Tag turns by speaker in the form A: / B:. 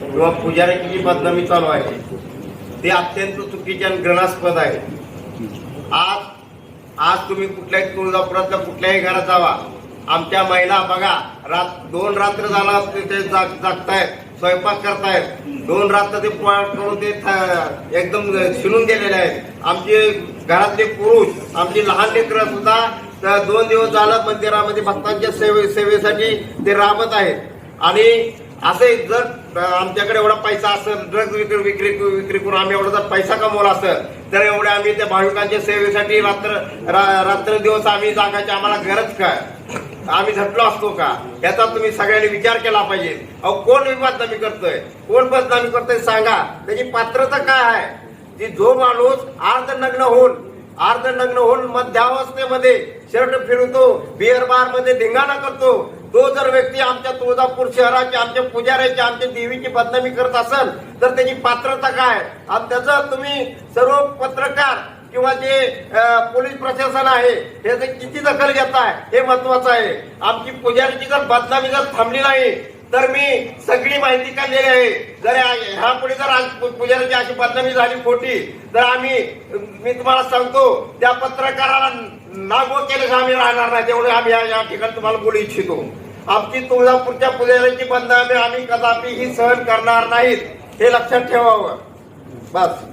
A: किंवा पुजाऱ्याची जी बदनामी चालू आहे ते अत्यंत चुकीचे आणि घृणास्पद आहे. आज आज तुम्ही कुठल्याही तुळजापुरातल्या कुठल्याही घरात जावा. आमच्या महिला बघा रात दोन रात्र झाला तिथे जाग जागतायत स्वयंपाक करतायत. दोन रात्र ते करून ते एकदम शिरून गेलेले आहेत. आमचे घरातले पुरुष आमची लहान लेकरं सुद्धा दोन दिवस झालं मंदिरामध्ये भक्तांच्या सेवे सेवेसाठी ते राबत आहेत. आणि असे जर आमच्याकडे एवढा पैसा असं ड्रग्ज विक्री विक्री विक्री करून आम्ही एवढा जर पैसा कमवला असं तर एवढे आम्ही त्या भाविकांच्या सेवेसाठी रात्र रा- रात्र दिवस आम्ही जागायचे आम्हाला गरज काय आम्ही झटलो असतो का? याचा तुम्ही सगळ्यांनी विचार केला पाहिजे. अहो कोण बदनामी करतोय? कोण बदनामी करतोय सांगा. त्याची पात्रता काय आहे? की जो माणूस अर्ध नग्न होऊन अर्ध नग्न होऊन मध्यावस्थेमध्ये शर्ट फिरवतो बिअर बारमध्ये धिंगाणा करतो तो जर व्यक्ती आमच्या तुळजापूर शहराची आमच्या पुजाऱ्याची आमच्या देवीची बदनामी करत असेल तर त्याची पात्रता काय? आणि त्याचं तुम्ही सर्व पत्रकार किंवा जे पोलीस प्रशासन आहे त्याचे किती दखल घेत आहे हे महत्वाचं आहे. आमची पुजारीची जर बदनामी जर थांबली नाही तर मी सगळी माहिती काढलेली आहे. जर या- ह्या पुढे जर आज पुजारीची अशी बदनामी झाली खोटी तर आम्ही मी तुम्हाला सांगतो त्या पत्रकाराला नागो केलं आम्ही राहणार नाही? तेवढे आम्ही या ठिकाणी तुम्हाला बोलू इच्छितो. आमची तुळजापूरच्या पुजाऱ्याची बदनामी आम्ही कदापि ही सहन करणार नाहीत हे लक्षात ठेवावं. बस.